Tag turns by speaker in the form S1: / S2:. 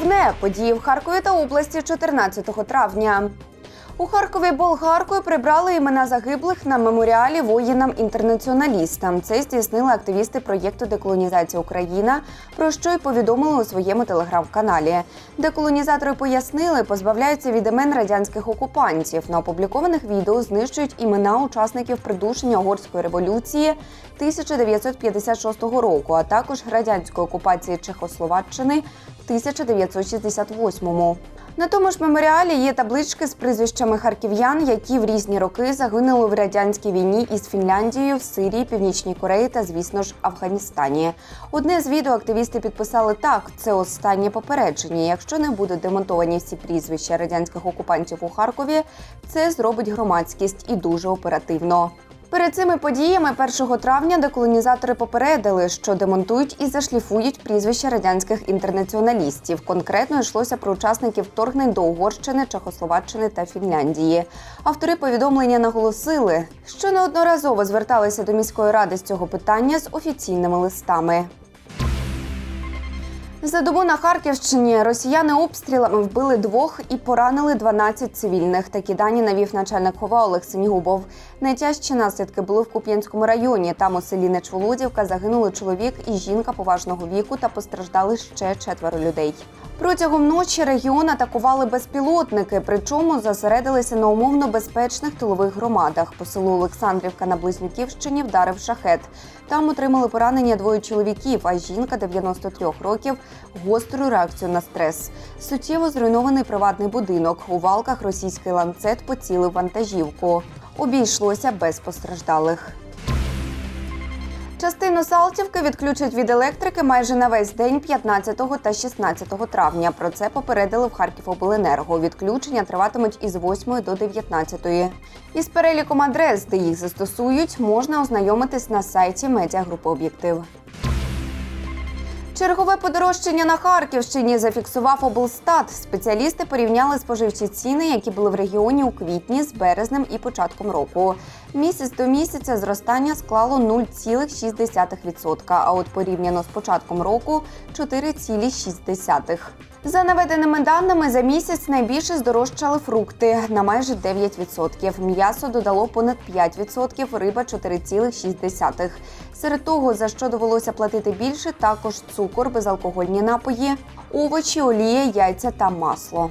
S1: Головне події в Харкові та області 14 травня. У Харкові болгаркою прибрали імена загиблих на меморіалі воїнам-інтернаціоналістам. Це здійснили активісти проєкту Деколонізація Україна, про що й повідомили у своєму телеграм-каналі. Деколонізатори пояснили, позбавляються від імен радянських окупантів. На опублікованих відео знищують імена учасників придушення угорської революції 1956 року, а також радянської окупації Чехословаччини в 1968-му. На тому ж меморіалі є таблички з прізвищами харків'ян, які в різні роки загинули в радянській війні із Фінляндією, в Сирії, Північній Кореї та, звісно ж, Афганістані. Одне з відео активісти підписали так: це останнє попередження. Якщо не будуть демонтовані всі прізвища радянських окупантів у Харкові, це зробить громадськість і дуже оперативно. Перед цими подіями 1 травня деколонізатори попередили, що демонтують і зашліфують прізвища радянських інтернаціоналістів. Конкретно йшлося про учасників вторгнень до Угорщини, Чехословаччини та Фінляндії. Автори повідомлення наголосили, що неодноразово зверталися до міської ради з цього питання з офіційними листами. За добу на Харківщині росіяни обстрілами вбили двох і поранили 12 цивільних. Такі дані навів начальник хова Олег Синігубов. Найтяжчі наслідки були в Куп'янському районі. Там у селі Нечволодівка загинули чоловік і жінка поважного віку та постраждали ще четверо людей. Протягом ночі регіон атакували безпілотники, причому зосередилися на умовно безпечних тилових громадах. По селу Олександрівка на Близнюківщині вдарив шахет. Там отримали поранення двоє чоловіків, а жінка 93 років гостру реакцію на стрес. Суттєво зруйнований приватний будинок. У валках російський ланцет поцілив вантажівку. Обійшлося без постраждалих. Частину Салтівки відключать від електрики майже на весь день 15 та 16 травня. Про це попередили в Харківобленерго. Відключення триватимуть із 8 до 19. Із переліком адрес, де їх застосують, можна ознайомитись на сайті медіагрупи Об'єктив. Чергове подорожчання на Харківщині зафіксував облстат. Спеціалісти порівняли споживчі ціни, які були в регіоні у квітні з березнем і початком року. Місяць до місяця зростання склало 0,6%, а от порівняно з початком року 4,6%. За наведеними даними, за місяць найбільше здорожчали фрукти на майже 9%. М'ясо додало понад 5%, риба 4,6%. Серед того, за що довелося платити більше, також цукор, безалкогольні напої, овочі, олія, яйця та масло.